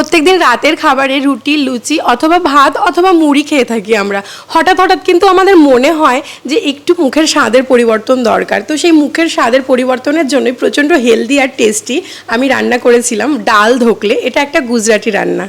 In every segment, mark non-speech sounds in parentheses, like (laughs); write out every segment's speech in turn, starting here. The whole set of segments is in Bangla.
প্রত্যেকদিন রাতের খাবারে রুটি, লুচি অথবা ভাত অথবা মুড়ি খেয়ে থাকি আমরা। হঠাৎ হঠাৎ কিন্তু আমাদের মনে হয় যে একটু মুখের স্বাদের পরিবর্তন দরকার। তো সেই মুখের স্বাদের পরিবর্তনের জন্যই প্রচণ্ড হেলদি আর টেস্টি আমি রান্না করেছিলাম ডাল ধোকলে। এটা একটা গুজরাটি রান্না।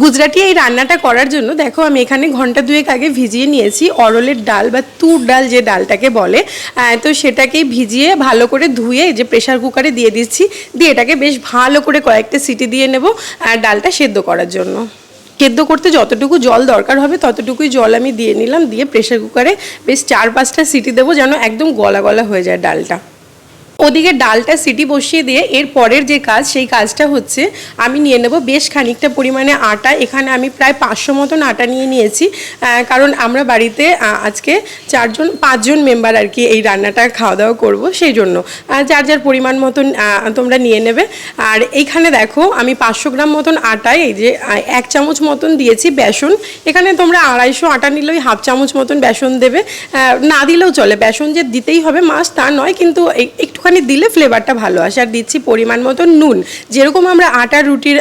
গুজরাটি এই রান্নাটা করার জন্য, দেখো আমি এখানে ঘণ্টা দুয়েক আগে ভিজিয়ে নিয়েছি, অরলের ডাল বা তুর ডাল যে ডালটাকে বলে। তো সেটাকে ভিজিয়ে ভালো করে ধুয়ে যে প্রেশার কুকারে দিয়ে দিচ্ছি, দিয়ে এটাকে বেশ ভালো করে কয়েকটা সিটি দিয়ে নেব আর ডালটা সেদ্ধ করার জন্য। সেদ্ধ করতে যতটুকু জল দরকার হবে, ততটুকুই জল আমি দিয়ে নিলাম, দিয়ে প্রেশার কুকারে বেশ চার পাঁচটা সিটি দেবো যেন একদম গলা গলা হয়ে যায় ডালটা। ওদিকে ডালটা সিটি বসিয়ে দিয়ে এর পরের যে কাজ, সেই কাজটা হচ্ছে আমি নিয়ে নেব বেশ খানিকটা পরিমাণে আটা। এখানে আমি প্রায় পাঁচশো মতন আটা নিয়ে নিয়েছি কারণ আমরা বাড়িতে আজকে চারজন, পাঁচজন মেম্বার আর কি এই রান্নাটা খাওয়া দাওয়া করব সেই জন্য। যার যার পরিমাণ মতন তোমরা নিয়ে নেবে। আর এইখানে দেখো, আমি পাঁচশো গ্রাম মতন আটায় এই যে এক চামচ মতন দিয়েছি বেসন। এখানে তোমরা আড়াইশো আটা নিলেই হাফ চামচ মতন বেসন দেবে। না দিলেও চলে, বেসন যে দিতেই হবে মাছ তা নয়, কিন্তু একটুখানি দিলে ফ্লেভারটা ভালো আসে। আর দিচ্ছি পরিমাণ মতো নুন। যেরকম আমরা আটার রুটির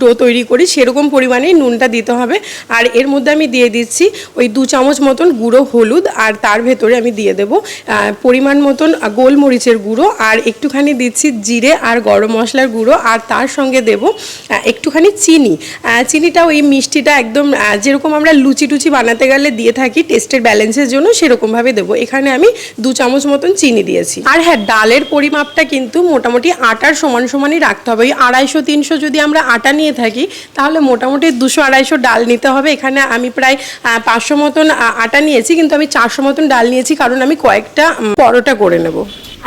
ডো তৈরি করি, সেরকম পরিমাণেই নুনটা দিতে হবে। আর এর মধ্যে আমি দিয়ে দিচ্ছি ওই দু চামচ মতন গুঁড়ো হলুদ, আর তার ভেতরে আমি দিয়ে দেবো পরিমাণ মতন গোলমরিচের গুঁড়ো, আর একটুখানি দিচ্ছি জিরে আর গরম মশলার গুঁড়ো, আর তার সঙ্গে দেব একটুখানি চিনি। চিনিটা ওই মিষ্টিটা একদম যেরকম আমরা লুচি টুচি বানাতে গেলে দিয়ে থাকি টেস্টের ব্যালেন্সের জন্য সেরকমভাবে দেবো। এখানে আমি দু চামচ মতন চিনি দিয়েছি। আর হ্যাঁ ডালের পরিমাপটা কিন্তু মোটামুটি আটার সমান সমানই রাখতে হবে। ওই আড়াইশো, তিনশো যদি আমরা আটা নিয়ে থাকি, তাহলে মোটামুটি দুশো, আড়াইশো ডাল নিতে হবে। এখানে আমি প্রায় পাঁচশো মতন আটা নিয়েছি, কিন্তু আমি চারশো মতন ডাল নিয়েছি, কারণ আমি কয়েকটা পরোটা করে নেব।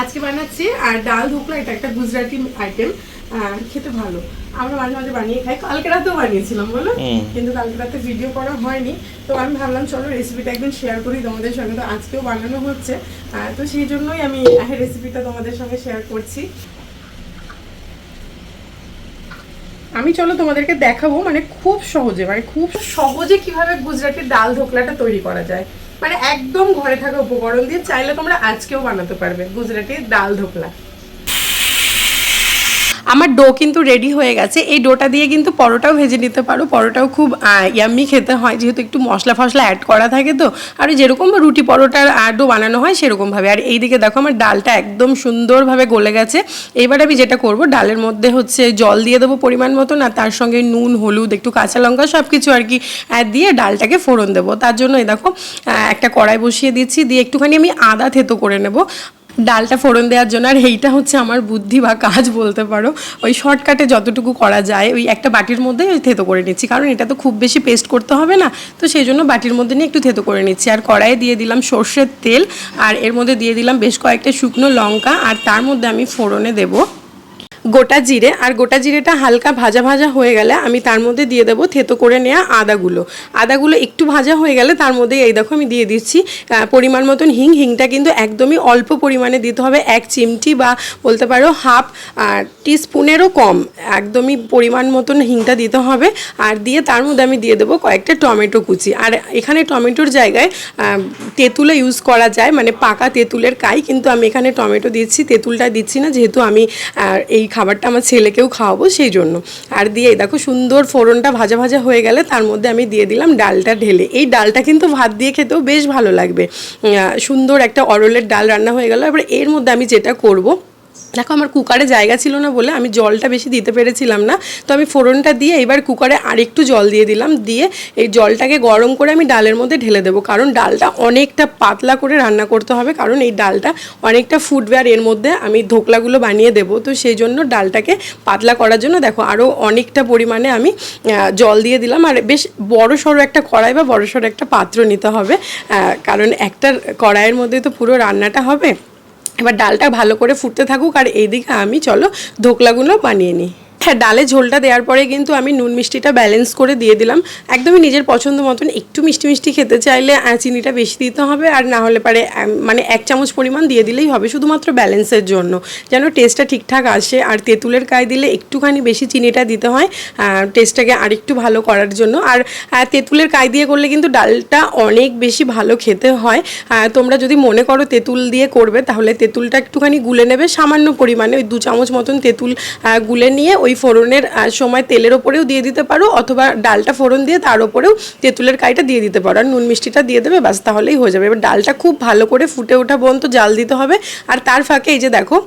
আজকে বানাচ্ছি, আর ডাল ঢুকলো, এটা একটা গুজরাটি আইটেম খেতে ভালো। আমরা মাঝে মাঝে বানিয়ে খাই। কালকে রাতেও বানিয়েছিলাম বলো? কিন্তু কালকে রাতে ভিডিও করা হয়নি। তো আমি ভাবলাম চলো রেসিপিটা একদিন শেয়ার করি তোমাদের সঙ্গে। তো আজকেও বানানো হচ্ছে। তো সেই জন্যই আমি রেসিপিটা তোমাদের সঙ্গে শেয়ার করছি। আমি চলো তোমাদেরকে দেখাবো মানে খুব সহজে মানে খুব সহজে কীভাবে গুজরাটির ডাল ধোকলাটা তৈরি করা যায়। মানে একদম ঘরে থাকা উপকরণ দিয়ে চাইলে তোমরা আজকেও বানাতে পারবে গুজরাটির ডাল ধোকলা আমার ডো কিন্তু রেডি হয়ে গেছে। এই ডোটা দিয়ে কিন্তু পরোটাও ভেজে নিতে পারো। পরোটাও খুব ইয়াম্মি খেতে হয়। যেহেতু একটু মশলা ফসলা অ্যাড করা থাকে তো। আর যেরকম রুটি পরোটার ডো বানানো হয় সেরকমভাবে আর এইদিকে দেখো আমার ডালটা একদম সুন্দরভাবে গলে গেছে। এবার আমি যেটা করব, ডালের মধ্যে হচ্ছে জল দিয়ে দেবো পরিমাণ মতো না তার সঙ্গে নুন, হলুদ, একটু কাঁচা লঙ্কা সব কিছু আর কি দিয়ে ডালটাকে ফোড়ন দেবো। তার জন্য এই দেখো একটা কড়াই বসিয়ে দিচ্ছি। দিয়ে একটুখানি আমি আদা থেতো করে নেব। ডালটা ফোড়ন দেওয়ার জন্য, আর এইটা হচ্ছে আমার বুদ্ধি বা কাজ বলতে পারো। ওই শর্টকাটে যতটুকু করা যায়, ওই একটা বাটির মধ্যে থেতো করে নিচ্ছি। কারণ এটা তো খুব বেশি পেস্ট করতে হবে না, তো সেই জন্য বাটির মধ্যে নিয়ে একটু থেতো করে নিচ্ছি। আর কড়াইয়ে দিয়ে দিলাম সর্ষের তেল, আর এর মধ্যে দিয়ে দিলাম বেশ কয়েকটা শুকনো লঙ্কা, আর তার মধ্যে আমি ফোড়নে দেবো গোটা জিরে, আর গোটা জিরেটা হালকা ভাজা ভাজা হয়ে গেলে আমি তার মধ্যে দিয়ে দেবো থেতো করে নেওয়া আদাগুলো। আদাগুলো একটু ভাজা হয়ে গেলে তার মধ্যে এই দেখো আমি দিয়ে দিচ্ছি পরিমাণ মতন হিং। হিংটা কিন্তু একদমই অল্প পরিমাণে দিতে হবে, এক চিমটি বা বলতে পারো হাফ টিস্পুনেরও কম, একদমই পরিমাণ মতন হিংটা দিতে হবে। আর দিয়ে তার মধ্যে আমি দিয়ে দেবো কয়েকটা টমেটো কুচি। আর এখানে টমেটোর জায়গায় তেঁতুলে ইউজ করা যায় মানে পাকা তেঁতুলের কাই, কিন্তু আমি এখানে টমেটো দিচ্ছি, তেঁতুলটা দিচ্ছি না, যেহেতু আমি এই খাবারটা আমার ছেলেকেও খাওয়াবো সেই জন্য। আর দিয়ে দেখো সুন্দর ফোড়নটা ভাজা ভাজা হয়ে গেলে তার মধ্যে আমি দিয়ে দিলাম ডালটা ঢেলে। এই ডালটা কিন্তু ভাত দিয়ে খেতেও বেশ ভালো লাগবে। সুন্দর একটা অরলের ডাল রান্না হয়ে গেল। এবার এর মধ্যে আমি যেটা করব দেখো, আমার কুকারে জায়গা ছিল না বলে আমি জলটা বেশি দিতে পেরেছিলাম না। তো আমি ফোড়নটা দিয়ে এবার কুকারে আরেকটু জল দিয়ে দিলাম। দিয়ে এই জলটাকে গরম করে আমি ডালের মধ্যে ঢেলে দেবো। কারণ ডালটা অনেকটা পাতলা করে রান্না করতে হবে। কারণ এই ডালটা অনেকটা ফুটবে এর মধ্যে আমি ধোকলাগুলো বানিয়ে দেবো। তো সেই জন্য ডালটাকে পাতলা করার জন্য দেখো আরও অনেকটা পরিমাণে আমি জল দিয়ে দিলাম। আর বেশ বড় সড়ো একটা কড়াই বা বড় সড়ো একটা পাত্র নিতে হবে। কারণ একটা কড়াইয়ের মধ্যে তো পুরো রান্নাটা হবে। এবার ডালটা ভালো করে ফুটতে থাকুক আর এইদিকে আমি চলো ধোকলাগুলো বানিয়ে নিই। হ্যাঁ ডালে ঝোলটা দেওয়ার পরে কিন্তু আমি নুন মিষ্টিটা ব্যালেন্স করে দিয়ে দিলাম। একদমই নিজের পছন্দ মতন একটু মিষ্টি মিষ্টি খেতে চাইলে চিনিটা বেশি দিতে হবে আর না হলে পারে মানে এক চামচ পরিমাণ দিয়ে দিলেই হবে, শুধুমাত্র ব্যালেন্সের জন্য। যেন টেস্টটা ঠিকঠাক আসে আর তেঁতুলের গায়ে দিলে একটুখানি বেশি চিনিটা দিতে হয় টেস্টটাকে আরেকটু ভালো করার জন্য। আর তেঁতুলের গায়ে দিয়ে করলে কিন্তু ডালটা অনেক বেশি ভালো খেতে হয়। তোমরা যদি মনে করো তেঁতুল দিয়ে করবে, তাহলে তেঁতুলটা একটুখানি গুলে নেবে, সামান্য পরিমাণে, ওই দু চামচ মতন তেঁতুল গুলে নিয়ে ওই ফোড়নের সময় তেলের ওপরেও দিয়ে দিতে পারো অথবা ডালটা ফোড়ন দিয়ে তার ওপরেও তেঁতুলের কাইটা দিয়ে দিতে পারো। আর নুন মিষ্টিটা দিয়ে দেবে, ব্যাস, তাহলেই হয়ে যাবে। এবার ডালটা খুব ভালো করে ফুটে ওঠা পর্যন্ত জাল দিতে হবে। আর তার ফাঁকে এই যে দেখো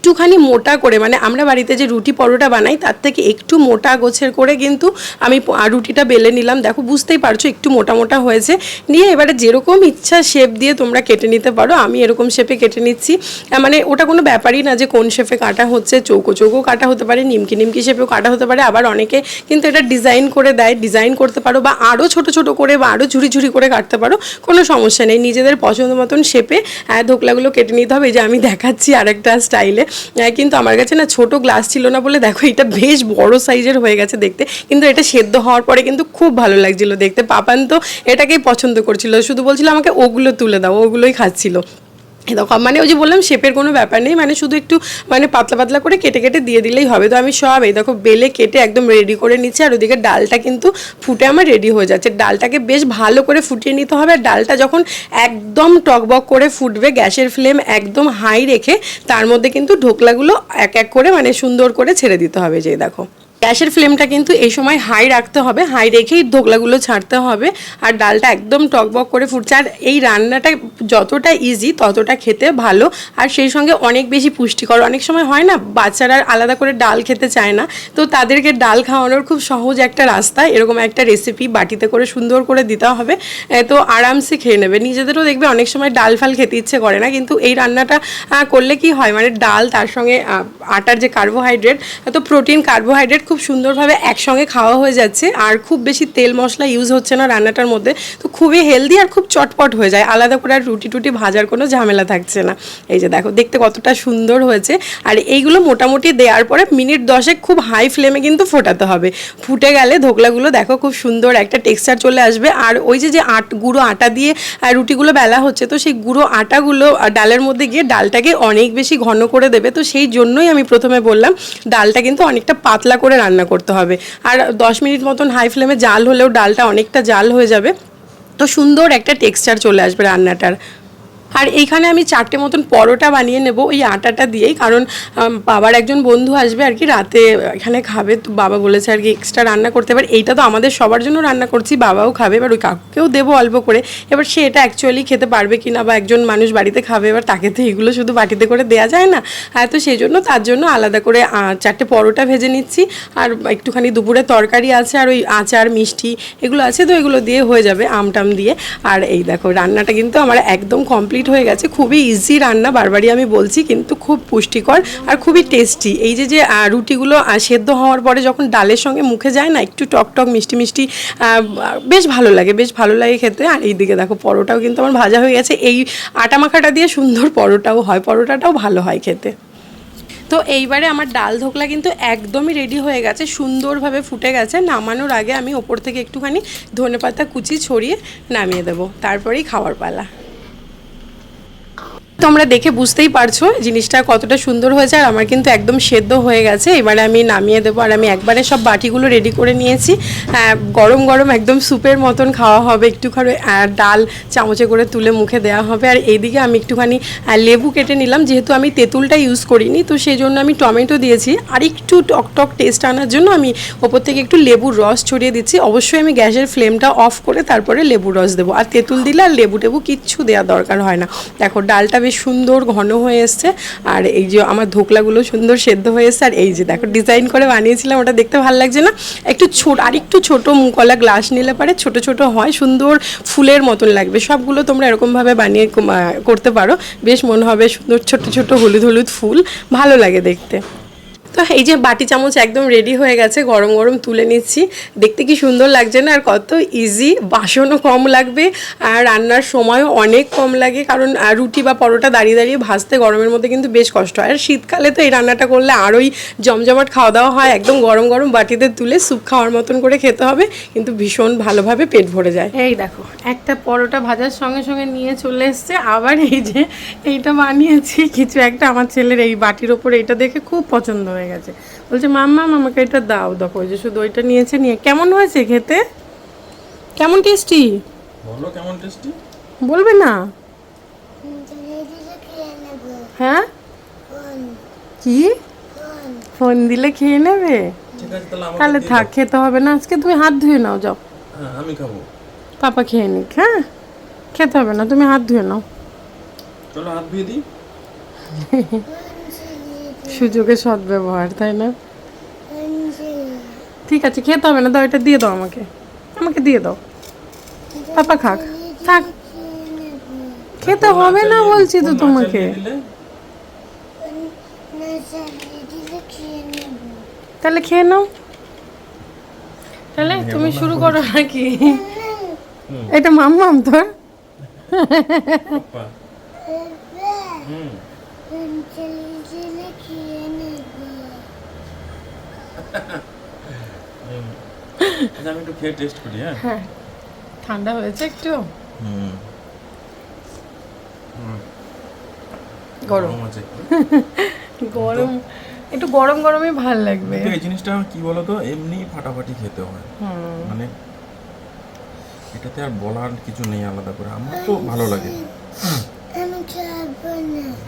একটুখানি মোটা করে মানে আমরা বাড়িতে যে রুটি পরোটা বানাই, তার থেকে একটু মোটা গোছের করে কিন্তু আমি রুটিটা বেলে নিলাম। দেখো, বুঝতেই পারছ, একটু মোটা মোটা হয়েছে। নিয়ে এবারে যেরকম ইচ্ছা শেপ দিয়ে তোমরা কেটে নিতে পারো। আমি এরকম শেপে কেটে নিচ্ছি। মানে ওটা কোনো ব্যাপারই না যে কোন শেপে কাটা হচ্ছে। চৌকো চৌকো কাটা হতে পারে, নিমকি নিমকি শেপেও কাটা হতে পারে। আবার অনেকে কিন্তু এটা ডিজাইন করে দেয় ডিজাইন করতে পারো বা আরও ছোট ছোট করে বা আরও ঝুড়ি ঝুড়ি করে কাটতে পারো, কোনো সমস্যা নেই। নিজেদের পছন্দ মতন শেপে হ্যাঁ ধোকলাগুলো কেটে নিতে হবে। যে আমি দেখাচ্ছি আরেকটা স্টাইলে কিন্তু আমার কাছে না ছোট গ্লাস ছিল না বলে দেখো এটা বেশ বড় সাইজের হয়ে গেছে দেখতে। কিন্তু এটা সেদ্ধ হওয়ার পরে কিন্তু খুব ভালো লাগছিল দেখতে। পাপান তো এটাকেই পছন্দ করছিল। শুধু বলছিল আমাকে ওগুলো তুলে দাও, ওগুলোই খাচ্ছিল। দেখো মানে ওই যে বললাম শেপের কোনো ব্যাপার নেই মানে শুধু একটু মানে পাতলা পাতলা করে কেটে কেটে দিয়ে দিলেই হবে। তো আমি সব, এই দেখো, বেলে কেটে একদম রেডি করে নিচ্ছি, আর ওদিকে ডালটা কিন্তু ফুটে আমার রেডি হয়ে যাচ্ছে। ডালটাকে বেশ ভালো করে ফুটিয়ে নিতে হবে, আর ডালটা যখন একদম টকবক করে ফুটবে, গ্যাসের ফ্লেম একদম হাই রেখে, তার মধ্যে কিন্তু ঢোকলাগুলো এক এক করে মানে সুন্দর করে ছেড়ে দিতে হবে, যে দেখো। গ্যাসের ফ্লেমটা কিন্তু এই সময় হাই রাখতে হবে, হাই রেখেই ধোকলাগুলো ছাড়তে হবে আর ডালটা একদম টকবক করে ফুটছে। আর এই রান্নাটা যতটা ইজি ততটা খেতে ভালো। আর সেই সঙ্গে অনেক বেশি পুষ্টিকর। অনেক সময় হয় না, বাচ্চারা আলাদা করে ডাল খেতে চায় না। তো তাদেরকে ডাল খাওয়ানোর খুব সহজ একটা রাস্তা, এরকম একটা রেসিপি বাটিতে করে সুন্দর করে দিতে হবে। তো আরামসে খেয়ে নেবে। নিজেদেরও দেখবে অনেক সময় ডাল ফাল খেতে ইচ্ছে করে না, কিন্তু এই রান্নাটা করলে কি হয়? মানে ডাল তার সঙ্গে আটার যে কার্বোহাইড্রেট তো প্রোটিন কার্বোহাইড্রেট খুব সুন্দরভাবে একসঙ্গে খাওয়া হয়ে যাচ্ছে আর খুব বেশি তেল মশলা ইউজ হচ্ছে না রান্নাটার মধ্যে। তো খুবই হেলদি আর খুব চটপট হয়ে যায়। আলাদা করে আর রুটি টুটি ভাজার কোনো ঝামেলা থাকছে না। এই যে দেখো, দেখতে কতটা সুন্দর হয়েছে। আর এইগুলো মোটামুটি দেওয়ার পরে মিনিট দশেক খুব হাই ফ্লেমে কিন্তু ফোটাতে হবে। ফুটে গেলে ধোকলাগুলো দেখো খুব সুন্দর একটা টেক্সচার চলে আসবে। আর ওই যে যে আট, গুঁড়ো আটা দিয়ে রুটিগুলো বেলা হচ্ছে, তো সেই গুঁড়ো আটাগুলো ডালের মধ্যে গিয়ে ডালটাকে অনেক বেশি ঘন করে দেবে। তো সেই জন্যই আমি প্রথমে বললাম, ডালটা কিন্তু অনেকটা পাতলা করে রান্না করতে হবে। আর দশ মিনিট মতন হাই ফ্লেমে জাল হলেও ডালটা অনেকটা জাল হয়ে যাবে। তো সুন্দর একটা টেক্সচার চলে আসবে রান্নাটার। আর এইখানে আমি চারটে মতন পরোটা বানিয়ে নেব ওই আটাটা দিয়েই। কারণ বাবার একজন বন্ধু আসবে আর কি রাতে, এখানে খাবে। তো বাবা বলেছে আর কি এক্সট্রা রান্না করতে। এবার এইটা তো আমাদের সবার জন্য রান্না করছি, বাবাও খাবে। এবার ওই কাকুকেও দেবো অল্প করে। এবার সে এটা অ্যাকচুয়ালি খেতে পারবে কি না বা একজন মানুষ বাড়িতে খাবে, এবার তাকে তো এইগুলো শুধু বাটিতে করে দেওয়া যায় না। হ্যাঁ তো সেই জন্য তার জন্য আলাদা করে চারটে পরোটা ভেজে নিচ্ছি। আর একটুখানি দুপুরে তরকারি আছে আর ওই আচার, মিষ্টি এগুলো আছে। তো এগুলো দিয়ে হয়ে যাবে আমটাম দিয়ে। আর এই দেখো, রান্নাটা কিন্তু আমার একদম কমপ্লিট হয়ে গেছে। খুবই ইজি রান্না, বারবারই আমি বলছি, কিন্তু খুব পুষ্টিকর আর খুবই টেস্টি এই যে যে রুটিগুলো সেদ্ধ হওয়ার পরে যখন ডালের সঙ্গে মুখে যায় না, একটু টক টক, মিষ্টি মিষ্টি বেশ ভালো লাগে, বেশ ভালো লাগে খেতে। আর এইদিকে দেখো, পরোটাও কিন্তু আমার ভাজা হয়ে গেছে। এই আটা মাখাটা দিয়ে সুন্দর পরোটাও হয়, পরোটাটাও ভালো হয় খেতে। তো এইবারে আমার ডাল ধোকলা কিন্তু একদমই রেডি হয়ে গেছে, সুন্দরভাবে ফুটে গেছে। নামানোর আগে আমি ওপর থেকে একটুখানি ধনেপাতা কুচি ছড়িয়ে নামিয়ে দেবো, তারপরেই খাওয়ার পালা। তোমরা দেখে বুঝতেই পারছ, জিনিসটা কতটা সুন্দর হয়েছে আর আমার কিন্তু একদম সেদ্ধ হয়ে গেছে। এবারে আমি নামিয়ে দেবো আর আমি একবারে সব বাটিগুলো রেডি করে নিয়েছি। গরম গরম একদম স্যুপের মতন খাওয়া হবে, একটুখানি ডাল চামচে করে তুলে মুখে দেওয়া হবে। আর এইদিকে আমি একটুখানি লেবু কেটে নিলাম, যেহেতু আমি তেঁতুলটা ইউজ করিনি, তো সেই জন্য আমি টমেটো দিয়েছি। আর একটু টক টক টেস্ট আনার জন্য আমি ওপর থেকে একটু লেবুর রস ছড়িয়ে দিচ্ছি। অবশ্যই আমি গ্যাসের ফ্লেমটা অফ করে তারপরে লেবুর রস দেবো। আর তেঁতুল দিলে আর লেবু টেবু কিচ্ছু দেওয়ার দরকার হয় না। দেখো, ডালটা বেশ সুন্দর ঘন হয়ে এসছে। আর এই যে আমার ধোকলাগুলো সুন্দর সেদ্ধ হয়ে এসছে। আর এই যে দেখো ডিজাইন করে বানিয়েছিলাম, ওটা দেখতে ভালো লাগছে না। একটু ছোট আর একটু ছোটো মুকলা গ্লাস নিলে পারে, ছোট ছোট হয়, সুন্দর ফুলের মতন লাগবে। সবগুলো তোমরা এরকমভাবে বানিয়ে করতে পারো। বেশ মনে হবে সুন্দর ছোট ছোট হলুদ হলুদ ফুল, ভালো লাগে দেখতে। তো (laughs) এই যে বাটি চামচ একদম রেডি হয়ে গেছে, গরম গরম তুলে নিচ্ছি। দেখতে কি সুন্দর লাগছে না? আর কত ইজি বাসনও কম লাগবে, আর রান্নার সময়ও অনেক কম লাগে, কারণ রুটি বা পরোটা দাঁড়িয়ে দাঁড়িয়ে ভাজতে গরমের মধ্যে কিন্তু বেশ কষ্ট হয়। আর শীতকালে তো এই রান্নাটা করলে আরোই জমজমাট খাওয়া দাওয়া হয়, একদম গরম গরম বাটিতে তুলে স্যুপ খাওয়ার মতন করে খেতে হবে, কিন্তু ভীষণ ভালোভাবে পেট ভরে যায়। এই দেখো, একটা পরোটা ভাজার সঙ্গে সঙ্গে নিয়ে চলে এসছে, আবার এই যে এইটা বানিয়েছি, কিছু একটা আমার ছেলের এই বাটির ওপর এইটা দেখে খুব পছন্দ হয়ে গেছে। বলছে মাম্মা আমাকে এটা দাও। দেখো ওই যে শুধু ওইটা নিয়েছে নিয়ে। কেমন হয়েছে খেতে? কেমন টেস্টি বলো কেমন টেস্টি বলবে না। হ্যাঁ? কি? ফোন দিলে খেয়ে নেবে? তাহলে থাক খেতে হবে না আজকে তুমি হাত ধুয়ে নাও যাও। হ্যাঁ আমি খাব। পাপা খেয়ে নিক হ্যাঁ? খেতে হবে না তুমি হাত ধুয়ে নাও। চলো হাত ধুয়ে দিই। (laughs) সুযোগের সদ্ব্যবহার তাই না? ঠিক আছে খেতে হবে না দাও এটা দিয়ে দাও আমাকে। আমাকে দিয়ে দাও। পাপা খাক। থাক। খেতে হবে না বলছি তো তোমাকে। তাহলে খেয়ে নাও। তাহলে তুমি শুরু করো নাকি? এটা মাম্মাম তোর? হুম। আমি একটু খেয়ে টেস্ট করি হ্যাঁ ঠান্ডা হয়েছে একটু হুম গরম আছে। (laughs) গরম একটু গরম গরমই ভালো লাগবে। এই জিনিসটা কি বলতো এমনি ফাটাফাটি খেতে হয়। মানে এটাতে আর বলার কিছু নেই আলাদা করে। আমার তো ভালো লাগে। (laughs)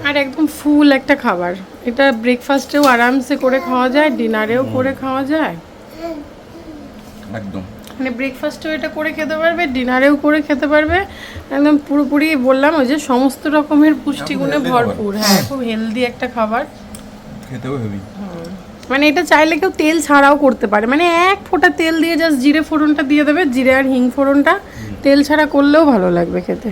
আর একদম ফুল একটা খাবার। এটা ব্রেকফাস্টেও আরামসে করে খাওয়া যায় ডিনারেও করে খাওয়া যায়। একদম। মানে ব্রেকফাস্টেও এটা করে খেতে পারবে ডিনারেও করে খেতে পারবে। একদম পুরোপুরি বললাম ওই যে সমস্ত রকমের পুষ্টিগুণে ভরপুর। হ্যাঁ খুব হেলদি একটা খাবার। খেতেও হেভি মানে এটা চাইলে কেউ তেল ছাড়াও করতে পারে। মানে এক ফোঁটা তেল দিয়ে জাস্ট জিরে ফোড়নটা দিয়ে দেবে জিরে আর হিং ফোড়নটা। তেল ছাড়া করলেও ভালো লাগবে খেতে।